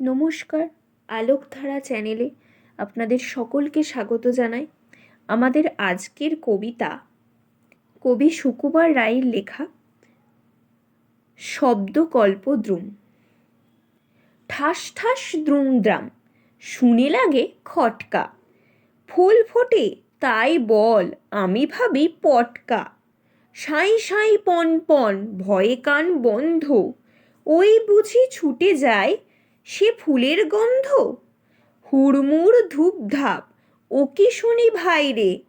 নমস্কার, আলোকধারা চ্যানেলে আপনাদের সকলকে স্বাগত জানাই আমাদের আজকের কবিতা, কবি সুকুমার রায়ের লেখা শব্দকল্প দ্রুম। ঠাস ঠাস দ্রুম দ্রাম, শুনে লাগে খটকা। ফুল ফোটে তাই বল, আমি ভাবি পটকা। সাঁই সাঁই পন পন, ভয়ে কান বন্ধ। ওই বুঝি ছুটে যায় সে ফুলের গন্ধ? হুড়মুড় ধূপধাপ, ও কি শুনি ভাই রে?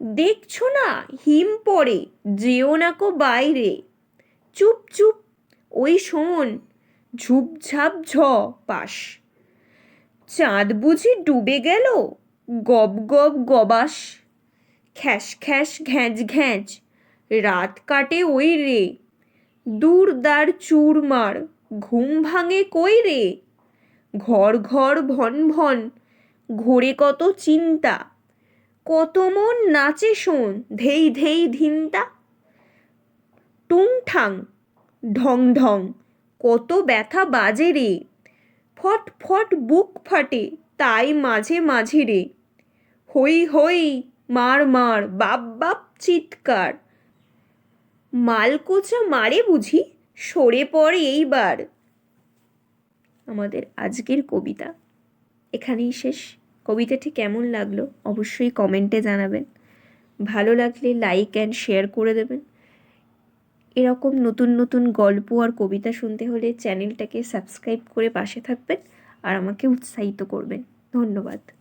দেখছ না হিম পড়ে, যেও না কো বাইরে। চুপ চুপ, ওই শোন, ঝুপঝাপ ঝ পাশ। চাঁদ বুঝি ডুবে গেল, গব গব, গবাস। খ্যাস খ্যাস, ঘ্যাঁচ ঘ্যাঁচ, রাত কাটে ওই রে। দূর দার চুরমার ঘুম ভাঙে কই রে? ঘর ঘর ভন ভন, ঘোরে কত চিন্তা। কত মন নাচে শোন, ধেই ধেই ধিনতা। টুং ঠাং, ঢং ঢং, কত ব্যথা বাজে রে। ফট ফট বুক ফাটে, তাই মাঝে মাঝে রে। হই হই, মার মার, বাপ বাপ চিৎকার। মালকোচা মারে বুঝি? সরে পড়ে এইবার। আমাদের আজকের কবিতা এখানেই শেষ। কবিতাটি কেমন লাগল অবশ্যই কমেন্টে জানাবেন। ভালো লাগলে লাইক অ্যান্ড শেয়ার করে দেবেন। এরকম নতুন নতুন গল্প আর কবিতা শুনতে হলে চ্যানেলটাকে সাবস্ক্রাইব করে পাশে থাকবেন আর আমাকে উৎসাহিত করবেন। ধন্যবাদ।